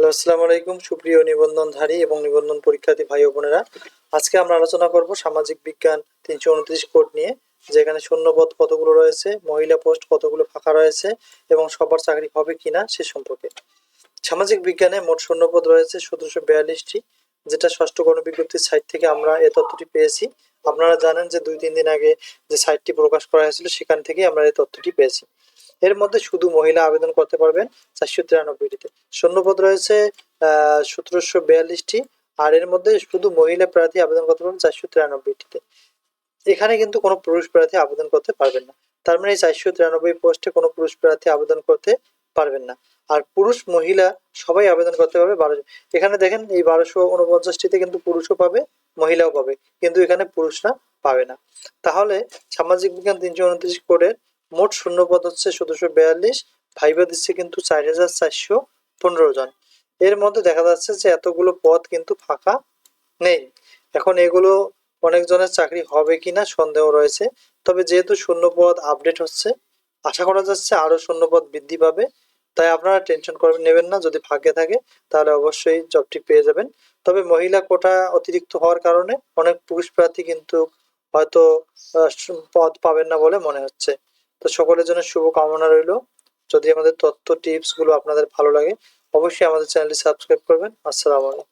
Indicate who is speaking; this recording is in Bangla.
Speaker 1: হ্যালো, আসসালামু আলাইকুম। সুপ্রিয় নিবন্ধনধারী এবং নিবন্ধন পরীক্ষার্থী ভাই বোনেরা, আজকে আমরা আলোচনা করব সামাজিক বিজ্ঞান তিনশো উনত্রিশ কোড নিয়ে, যেখানে শূন্যপদ কতগুলো রয়েছে, মহিলা পোস্ট কতগুলো ফাঁকা রয়েছে এবং সবার চাকরি হবে কিনা সে সম্পর্কে। সামাজিক বিজ্ঞানে মোট শূন্যপদ রয়েছে সতেরোশো বিয়াল্লিশটি, যেটা ষষ্ঠ গণবিজ্ঞপ্তির সাইট থেকে আমরা এ তথ্যটি পেয়েছি। আপনারা জানেন যে দুই তিন দিন আগে যে সাইটটি প্রকাশ করা হয়েছিল, সেখান থেকে আমরা এই তথ্যটি পেয়েছি। এর মধ্যে শুধু মহিলা আবেদন করতে পারবেন চারশো তিরানব্বইটিতে। শূন্যপদ রয়েছে সতেরোশো বিয়াল্লিশটি, আর এর মধ্যে শুধু মহিলা প্রার্থী আবেদন করতে পারবেন চারশো তিরানব্বইটিতে। এখানে কিন্তু কোনো পুরুষ প্রার্থী আবেদন করতে পারবেন না। তার মানে এই চারশো তিরানব্বই পোস্টে কোনো পুরুষ প্রার্থী আবেদন করতে পারবেন না। আর পুরুষ, মহিলা সবাই আবেদন করতে পারবে বারোশো এখানে দেখেন এই বারোশো উনপঞ্চাশটিতে কিন্তু পুরুষও পাবে, মহিলাও পাবে, কিন্তু এখানে পুরুষরা পাবে না। তাহলে সামাজিক বিজ্ঞান তিনশো উনত্রিশ কোডের মোট শূন্যপদ হচ্ছে সতেরোশো বিয়াল্লিশ, ভাইবা দিচ্ছে কিন্তু চার হাজার চারশো পনেরো জন। এর মধ্যে দেখা যাচ্ছে যে এতগুলো পদ কিন্তু ফাঁকা নেই। এখন এগুলো অনেকজনের চাকরি হবে কিনা সন্দেহ রয়েছে। তবে যেহেতু শূন্যপদ আপডেট হচ্ছে, আশা করা যাচ্ছে আরও শূন্যপদ বৃদ্ধি পাবে। তাই আপনারা টেনশন করে নেবেন না, যদি ভাগ্যে থাকে তাহলে অবশ্যই জবটি পেয়ে যাবেন। তবে মহিলা কোটা অতিরিক্ত হওয়ার কারণে অনেক পুরুষ প্রার্থী কিন্তু হয়তো পদ পাবেন না বলে মনে হচ্ছে। তো সকলের জন্য শুভ কামনা রইল। যদি আমাদের তথ্য টিপসগুলো আপনাদের ভালো লাগে, অবশ্যই আমাদের চ্যানেলটি সাবস্ক্রাইব করবেন। আসসালামু আলাইকুম।